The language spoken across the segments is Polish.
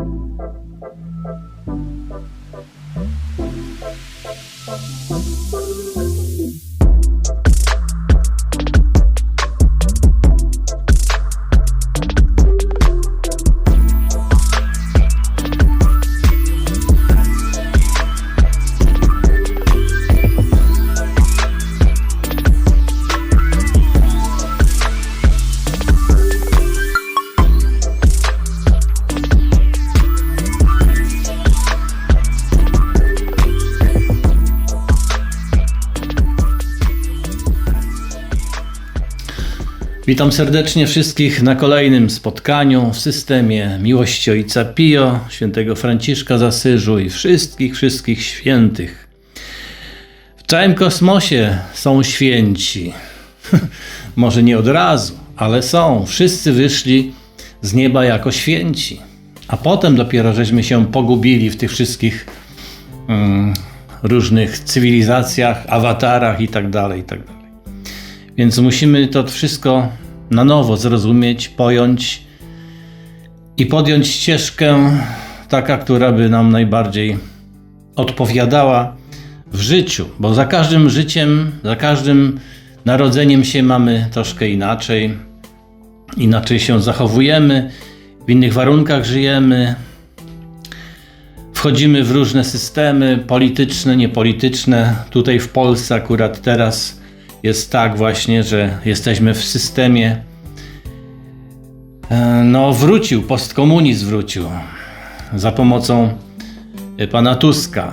Thank you. Witam serdecznie wszystkich na kolejnym spotkaniu w systemie miłości Ojca Pio, świętego Franciszka z Asyżu i wszystkich, wszystkich świętych. W całym kosmosie są święci. Może nie od razu, ale są. Wszyscy wyszli z nieba jako święci. A potem dopiero żeśmy się pogubili w tych wszystkich mm, różnych cywilizacjach, awatarach i tak dalej, i tak. Więc musimy to wszystko na nowo zrozumieć, pojąć i podjąć ścieżkę taka, która by nam najbardziej odpowiadała w życiu, bo za każdym życiem, za każdym narodzeniem się mamy troszkę inaczej, inaczej się zachowujemy, w innych warunkach żyjemy, wchodzimy w różne systemy polityczne, niepolityczne. Tutaj w Polsce akurat teraz jest tak właśnie, że jesteśmy w systemie. e, No, wrócił, postkomunizm wrócił za pomocą e, pana Tuska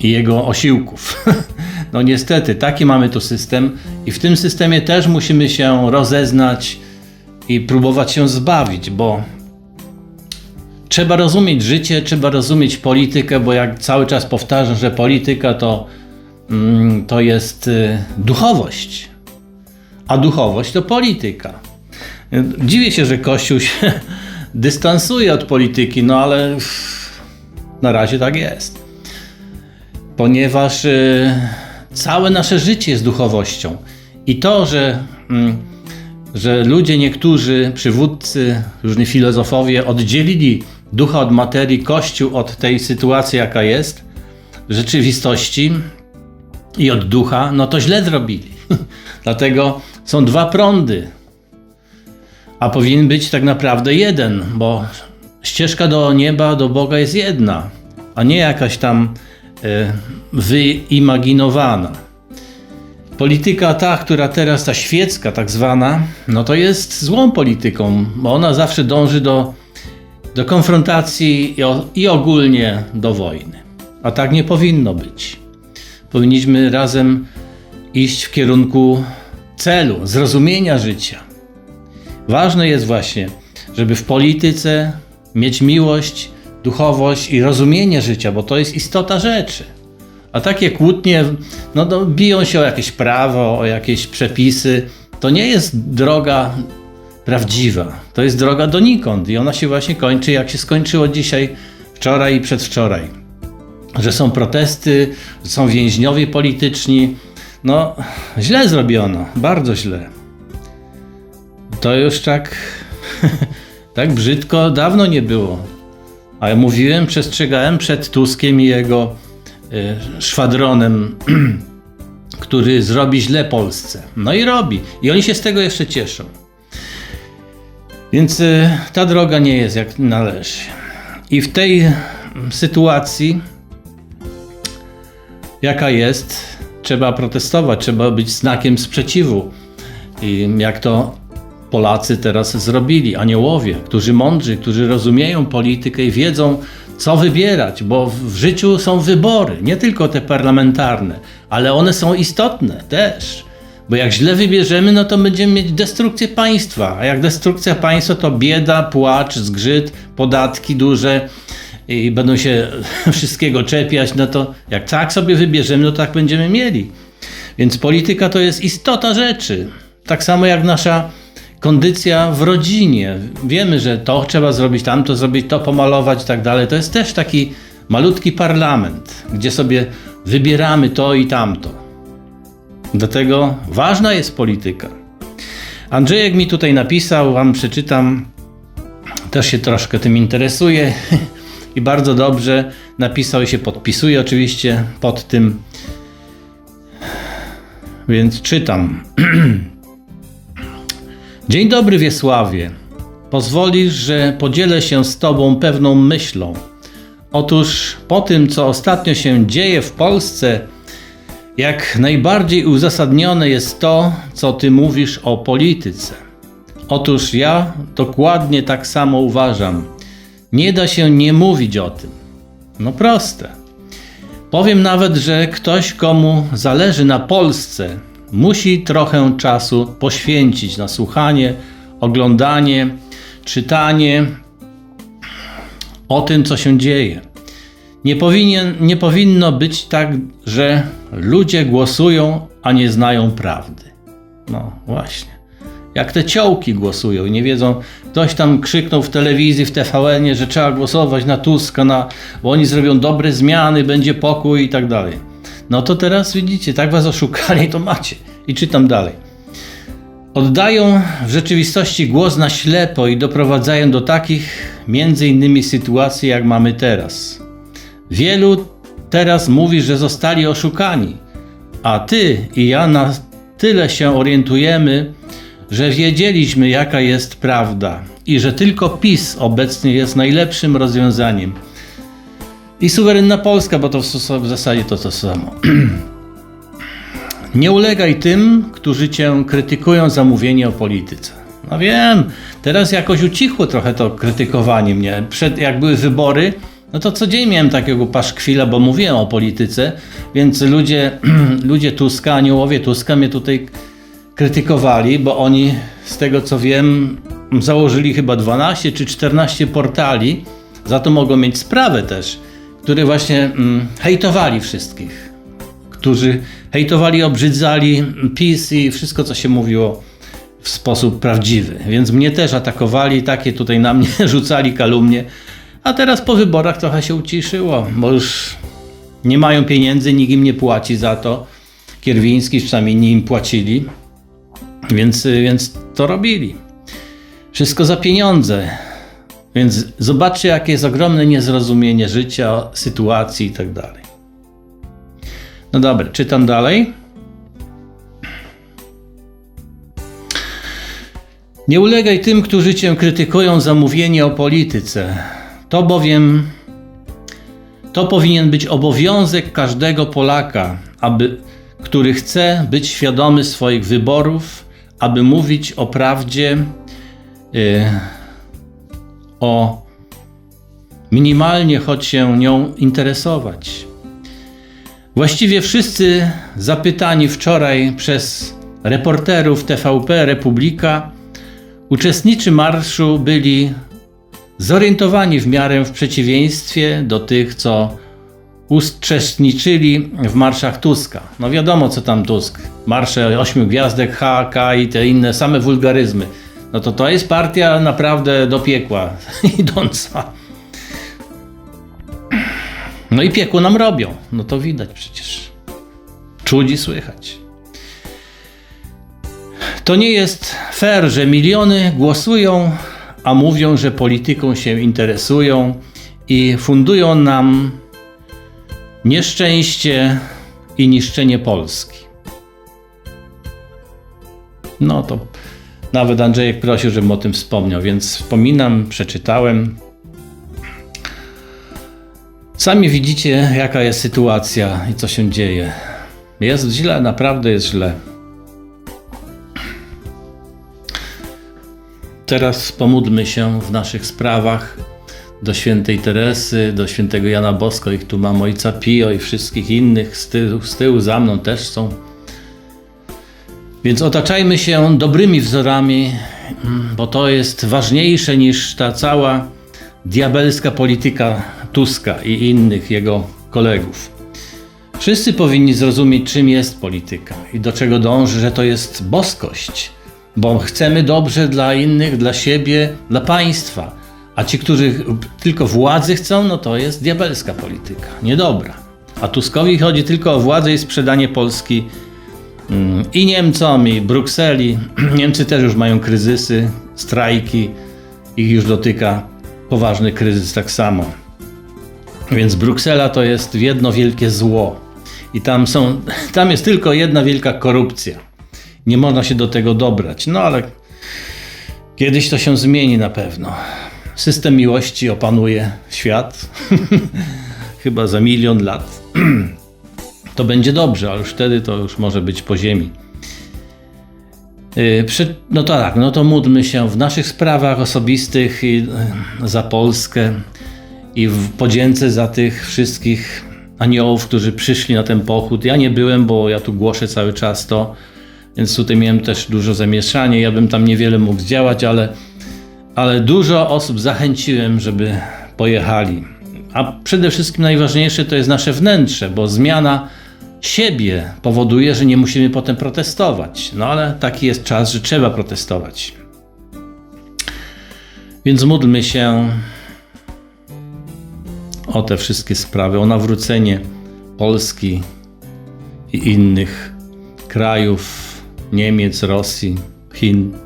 i jego osiłków. No niestety, taki mamy tu system i w tym systemie też musimy się rozeznać i próbować się zbawić, bo trzeba rozumieć życie, trzeba rozumieć politykę, bo jak cały czas powtarzam, że polityka to, to jest y, duchowość, a duchowość to polityka. Dziwię się, że Kościół się dystansuje od polityki, no ale na razie tak jest. Ponieważ y, całe nasze życie jest duchowością. I to, że, mm, że ludzie, niektórzy przywódcy, różni filozofowie oddzielili ducha od materii, Kościół od tej sytuacji, jaka jest, rzeczywistości i od ducha, no to źle zrobili. Dlatego są dwa prądy, a powinien być tak naprawdę jeden, bo ścieżka do nieba, do Boga jest jedna, a nie jakaś tam e, wyimaginowana. Polityka ta, która teraz, ta świecka tak zwana, no to jest złą polityką, bo ona zawsze dąży do, do konfrontacji i, o, i ogólnie do wojny. A tak nie powinno być. Powinniśmy razem iść w kierunku celu, zrozumienia życia. Ważne jest właśnie, żeby w polityce mieć miłość, duchowość i rozumienie życia, bo to jest istota rzeczy. A takie kłótnie, no to biją się o jakieś prawo, o jakieś przepisy. To nie jest droga prawdziwa. To jest droga donikąd i ona się właśnie kończy, jak się skończyło dzisiaj, wczoraj i przedwczoraj. Że są protesty, są więźniowie polityczni. No, źle zrobiono, bardzo źle. To już tak, tak brzydko dawno nie było. A ja mówiłem, przestrzegałem przed Tuskiem i jego y, szwadronem, który zrobi źle Polsce. No i robi. I oni się z tego jeszcze cieszą. Więc y, ta droga nie jest jak należy. I w tej mm, sytuacji, jaka jest, trzeba protestować, trzeba być znakiem sprzeciwu. I jak to Polacy teraz zrobili, aniołowie, którzy mądrzy, którzy rozumieją politykę i wiedzą, co wybierać, bo w życiu są wybory, nie tylko te parlamentarne, ale one są istotne też. Bo jak źle wybierzemy, no to będziemy mieć destrukcję państwa, a jak destrukcja państwa, to bieda, płacz, zgrzyt, podatki duże i będą się wszystkiego czepiać, no to jak tak sobie wybierzemy, no tak będziemy mieli. Więc polityka to jest istota rzeczy. Tak samo jak nasza kondycja w rodzinie. Wiemy, że to trzeba zrobić, tamto zrobić, to pomalować i tak dalej. To jest też taki malutki parlament, gdzie sobie wybieramy to i tamto. Dlatego ważna jest polityka. Andrzejek mi tutaj napisał, wam przeczytam też się troszkę tym interesuje i bardzo dobrze napisał i się podpisuje oczywiście pod tym. Więc czytam. Dzień dobry Wiesławie. Pozwolisz, że podzielę się z Tobą pewną myślą. Otóż po tym, co ostatnio się dzieje w Polsce, jak najbardziej uzasadnione jest to, co Ty mówisz o polityce. Otóż ja dokładnie tak samo uważam. Nie da się nie mówić o tym. No proste. Powiem nawet, że ktoś, komu zależy na Polsce, musi trochę czasu poświęcić na słuchanie, oglądanie, czytanie o tym, co się dzieje. Nie, powinien, nie powinno być tak, że ludzie głosują, a nie znają prawdy. No właśnie. Jak te ciołki głosują i nie wiedzą, ktoś tam krzyknął w telewizji, w TVN-ie, że trzeba głosować na Tuska, na, bo oni zrobią dobre zmiany, będzie pokój i tak dalej. No to teraz widzicie, tak was oszukali, to macie. I czytam dalej. Oddają w rzeczywistości głos na ślepo i doprowadzają do takich między innymi sytuacji, jak mamy teraz. Wielu teraz mówi, że zostali oszukani, a ty i ja na tyle się orientujemy, że wiedzieliśmy, jaka jest prawda i że tylko PiS obecnie jest najlepszym rozwiązaniem. I suwerenna Polska, bo to w zasadzie to to samo. Nie ulegaj tym, którzy cię krytykują za mówienie o polityce. No wiem, teraz jakoś ucichło trochę to krytykowanie mnie. Przed, jak były wybory, no to co dzień miałem takiego paszkwila, bo mówiłem o polityce, więc ludzie, ludzie Tuska, aniołowie Tuska mnie tutaj krytykowali, bo oni, z tego co wiem, założyli chyba 12 czy 14 portali, za to mogą mieć sprawę też, które właśnie mm, hejtowali wszystkich, którzy hejtowali, obrzydzali PiS i wszystko, co się mówiło w sposób prawdziwy. Więc mnie też atakowali, takie tutaj na mnie rzucali kalumnie. A teraz po wyborach trochę się uciszyło, bo już nie mają pieniędzy, nikt im nie płaci za to. Kierwiński przynajmniej nie im płacili, więc, więc to robili. Wszystko za pieniądze. Więc zobaczcie, jakie jest ogromne niezrozumienie życia, sytuacji i tak dalej. No dobra, czytam dalej. Nie ulegaj tym, którzy cię krytykują za mówienie o polityce. To bowiem to powinien być obowiązek każdego Polaka, aby, który chce być świadomy swoich wyborów, aby mówić o prawdzie, yy, o minimalnie choć się nią interesować. Właściwie wszyscy zapytani wczoraj przez reporterów TVP Republika, uczestnicy marszu byli zorientowani w miarę w przeciwieństwie do tych, co uczestniczyli w marszach Tuska. No wiadomo, co tam Tusk. Marsze ośmiu gwiazdek, HK i te inne same wulgaryzmy. No to to jest partia naprawdę do piekła idąca. No i piekło nam robią. No to widać przecież. Czuć i słychać. To nie jest fair, że miliony głosują, a mówią, że polityką się interesują i fundują nam nieszczęście i niszczenie Polski. No to nawet Andrzejek prosił, żebym o tym wspomniał, więc wspominam, przeczytałem. Sami widzicie, jaka jest sytuacja i co się dzieje. Jest źle, naprawdę jest źle. Teraz pomódlmy się w naszych sprawach do świętej Teresy, do świętego Jana Bosko, ich tu mam ojca Pio i wszystkich innych z tyłu, z tyłu za mną też są. Więc otaczajmy się dobrymi wzorami, bo to jest ważniejsze niż ta cała diabelska polityka Tuska i innych jego kolegów. Wszyscy powinni zrozumieć, czym jest polityka i do czego dąży, że to jest boskość, bo chcemy dobrze dla innych, dla siebie, dla państwa. A ci, którzy tylko władzy chcą, no to jest diabelska polityka, niedobra. A Tuskowi chodzi tylko o władzę i sprzedanie Polski mm, i Niemcom, i Brukseli. Niemcy też już mają kryzysy, strajki, ich już dotyka poważny kryzys tak samo. Więc Bruksela to jest jedno wielkie zło. I tam, są, tam jest tylko jedna wielka korupcja. Nie można się do tego dobrać. No ale kiedyś to się zmieni na pewno. System miłości opanuje świat. Chyba za milion lat. to będzie dobrze, ale już wtedy to już może być po ziemi. Przy, no to tak, no to módlmy się w naszych sprawach osobistych yy, za Polskę i w podzięce za tych wszystkich aniołów, którzy przyszli na ten pochód. Ja nie byłem, bo ja tu głoszę cały czas to, więc tutaj miałem też dużo zamieszanie. Ja bym tam niewiele mógł zdziałać, ale, ale dużo osób zachęciłem, żeby pojechali. A przede wszystkim najważniejsze to jest nasze wnętrze, bo zmiana siebie powoduje, że nie musimy potem protestować. No ale taki jest czas, że trzeba protestować. Więc módlmy się o te wszystkie sprawy, o nawrócenie Polski i innych krajów, Niemiec, Rosji, Chin,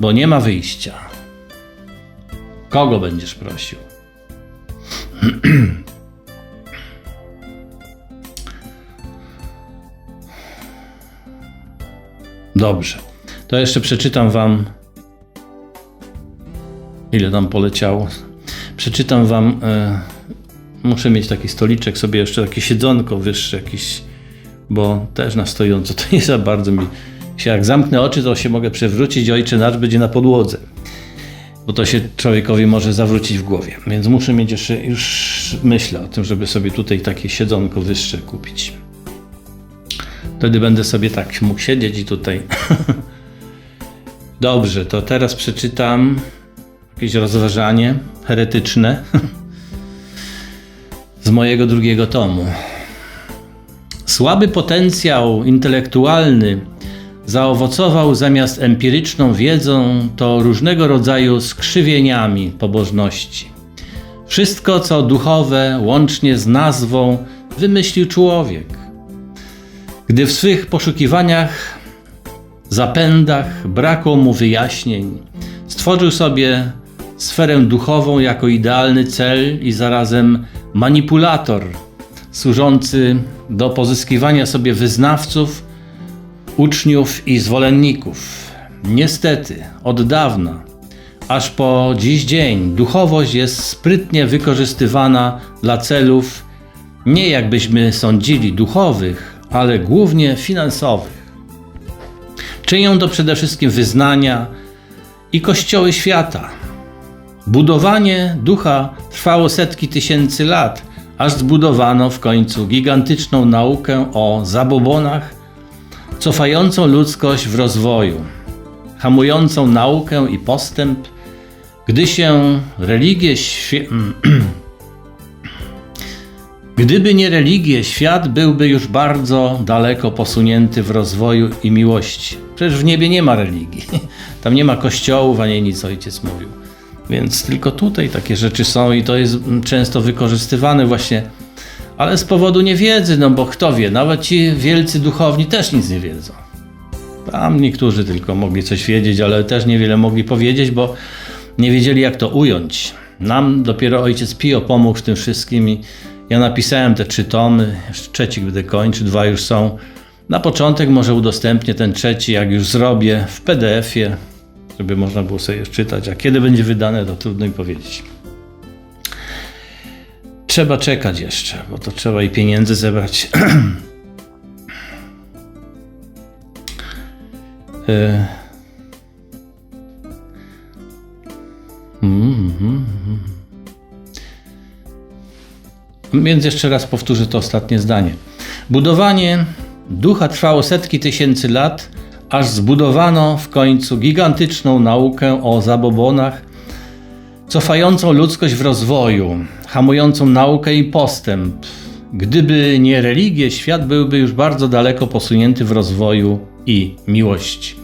bo nie ma wyjścia. Kogo będziesz prosił? Dobrze. To jeszcze przeczytam Wam. Ile tam poleciało? Przeczytam Wam. E, muszę mieć taki stoliczek, sobie jeszcze takie siedzonko wyższe, jakiś, bo też na stojąco to nie za bardzo mi się. Jak zamknę oczy, to się mogę przewrócić, ojcze nasz będzie na podłodze. Bo to się człowiekowi może zawrócić w głowie. Więc muszę mieć jeszcze, już myślę o tym, żeby sobie tutaj takie siedzonko wyższe kupić. Wtedy będę sobie tak mógł siedzieć i tutaj. Dobrze, to teraz przeczytam jakieś rozważanie heretyczne z mojego drugiego tomu. Słaby potencjał intelektualny zaowocował zamiast empiryczną wiedzą to różnego rodzaju skrzywieniami pobożności. Wszystko, co duchowe, łącznie z nazwą, wymyślił człowiek. Gdy w swych poszukiwaniach, zapędach brakło mu wyjaśnień, stworzył sobie sferę duchową jako idealny cel i zarazem manipulator służący do pozyskiwania sobie wyznawców, uczniów i zwolenników. Niestety, od dawna, aż po dziś dzień, duchowość jest sprytnie wykorzystywana dla celów nie jakbyśmy sądzili duchowych, ale głównie finansowych. Czynią to przede wszystkim wyznania i kościoły świata Budowanie ducha trwało setki tysięcy lat, aż zbudowano w końcu gigantyczną naukę o zabobonach, cofającą ludzkość w rozwoju, hamującą naukę i postęp, gdy się religie świe... Gdyby nie religie, świat byłby już bardzo daleko posunięty w rozwoju i miłości. Przecież w niebie nie ma religii. Tam nie ma kościołów, ani nic ojciec mówił. Więc tylko tutaj takie rzeczy są i to jest często wykorzystywane właśnie, ale z powodu niewiedzy, no bo kto wie, nawet ci wielcy duchowni też nic nie wiedzą. Tam niektórzy tylko mogli coś wiedzieć, ale też niewiele mogli powiedzieć, bo nie wiedzieli jak to ująć. Nam dopiero ojciec Pio pomógł w tym wszystkim i ja napisałem te trzy tomy, jeszcze trzeci będę kończył, dwa już są. Na początek może udostępnię ten trzeci, jak już zrobię, w PDF-ie, żeby można było sobie czytać. A kiedy będzie wydane, to trudno mi powiedzieć. Trzeba czekać jeszcze, bo to trzeba i pieniędzy zebrać. E, mm, mm, mm. Więc jeszcze raz powtórzę to ostatnie zdanie. Budowanie ducha trwało setki tysięcy lat aż zbudowano w końcu gigantyczną naukę o zabobonach, cofającą ludzkość w rozwoju, hamującą naukę i postęp. Gdyby nie religie, świat byłby już bardzo daleko posunięty w rozwoju i miłości.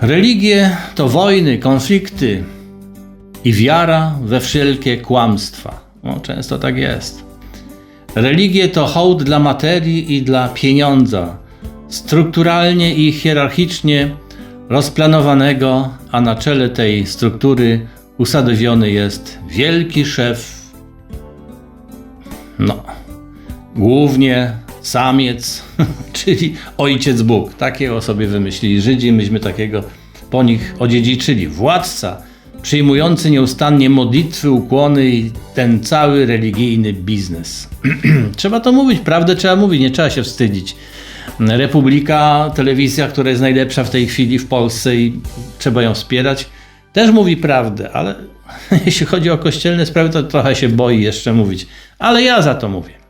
Religie to wojny, konflikty i wiara we wszelkie kłamstwa. No, często tak jest. Religie to hołd dla materii i dla pieniądza, strukturalnie i hierarchicznie rozplanowanego, a na czele tej struktury usadowiony jest wielki szef, no, głównie samiec, czyli ojciec Bóg. Takiego sobie wymyślili Żydzi, myśmy takiego po nich odziedziczyli. Władca, przyjmujący nieustannie modlitwy, ukłony i ten cały religijny biznes. trzeba to mówić, prawdę trzeba mówić, nie trzeba się wstydzić. Republika, telewizja, która jest najlepsza w tej chwili w Polsce i trzeba ją wspierać, też mówi prawdę, ale jeśli chodzi o kościelne sprawy, to trochę się boi jeszcze mówić. Ale ja za to mówię.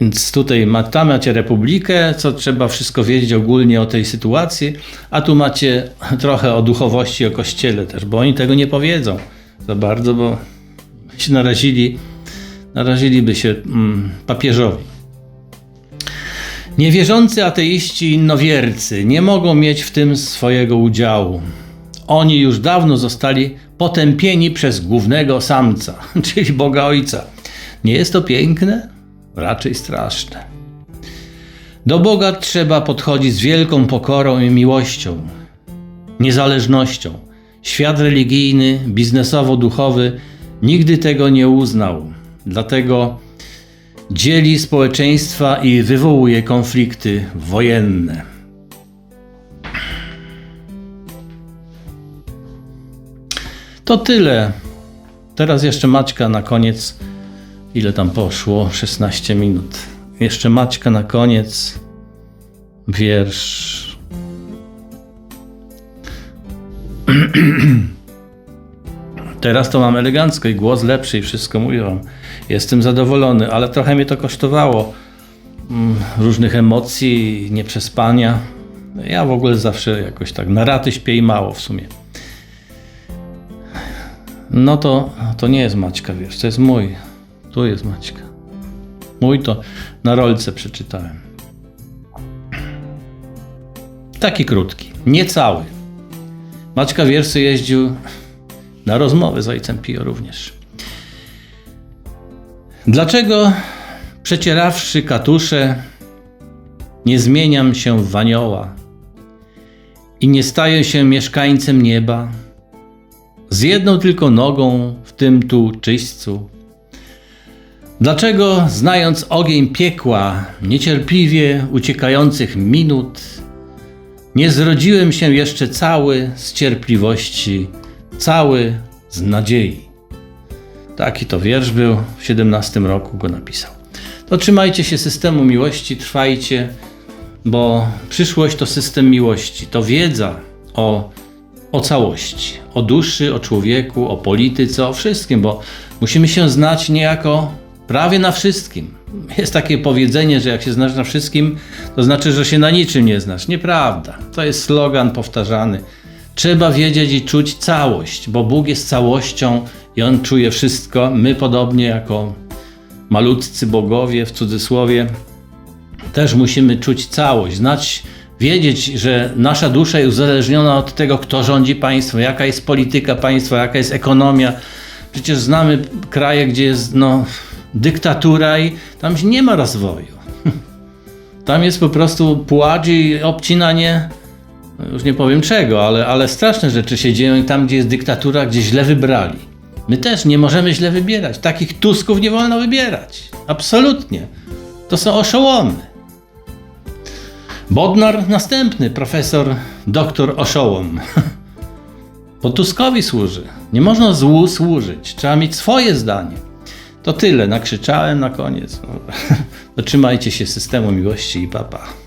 Więc tutaj ma, tam macie republikę, co trzeba wszystko wiedzieć ogólnie o tej sytuacji, a tu macie trochę o duchowości, o kościele też, bo oni tego nie powiedzą za bardzo, bo się narazili, naraziliby się mm, papieżowi. Niewierzący ateiści i innowiercy nie mogą mieć w tym swojego udziału. Oni już dawno zostali potępieni przez głównego samca, czyli Boga Ojca. Nie jest to piękne? Raczej straszne. Do Boga trzeba podchodzić z wielką pokorą i miłością, niezależnością. Świat religijny, biznesowo-duchowy nigdy tego nie uznał. Dlatego dzieli społeczeństwa i wywołuje konflikty wojenne. To tyle. Teraz jeszcze Maćka na koniec. Ile tam poszło? 16 minut. Jeszcze Maćka na koniec. Wiersz. Teraz to mam elegancko i głos lepszy i wszystko mówię wam. Jestem zadowolony, ale trochę mnie to kosztowało mm, różnych emocji, nieprzespania. Ja w ogóle zawsze jakoś tak na raty śpię i mało w sumie. No to, to nie jest Maćka, wiesz, to jest mój. Tu jest Maćka. Mój to na rolce przeczytałem. Taki krótki, niecały. Maćka Wiersy jeździł na rozmowy z ojcem Pio również. Dlaczego przecierawszy katusze nie zmieniam się w anioła i nie staję się mieszkańcem nieba z jedną tylko nogą w tym tu czyśćcu? Dlaczego, znając ogień piekła, niecierpliwie uciekających minut, nie zrodziłem się jeszcze cały z cierpliwości, cały z nadziei? Taki to wiersz był, w 17 roku go napisał. To trzymajcie się systemu miłości, trwajcie, bo przyszłość to system miłości, to wiedza o, o całości, o duszy, o człowieku, o polityce, o wszystkim, bo musimy się znać niejako prawie na wszystkim. Jest takie powiedzenie, że jak się znasz na wszystkim, to znaczy, że się na niczym nie znasz. Nieprawda. To jest slogan powtarzany. Trzeba wiedzieć i czuć całość, bo Bóg jest całością i On czuje wszystko. My podobnie jako malutcy bogowie w cudzysłowie też musimy czuć całość, znać, wiedzieć, że nasza dusza jest uzależniona od tego, kto rządzi państwem, jaka jest polityka państwa, jaka jest ekonomia. Przecież znamy kraje, gdzie jest no, dyktatura i tam nie ma rozwoju. Tam jest po prostu płacz i obcinanie, no już nie powiem czego, ale, ale straszne rzeczy się dzieją tam, gdzie jest dyktatura, gdzie źle wybrali. My też nie możemy źle wybierać. Takich Tusków nie wolno wybierać. Absolutnie. To są oszołomy. Bodnar następny, profesor, doktor oszołom. Bo Tuskowi służy. Nie można złu służyć. Trzeba mieć swoje zdanie. To tyle. Nakrzyczałem na koniec. No, trzymajcie się systemu miłości i papa.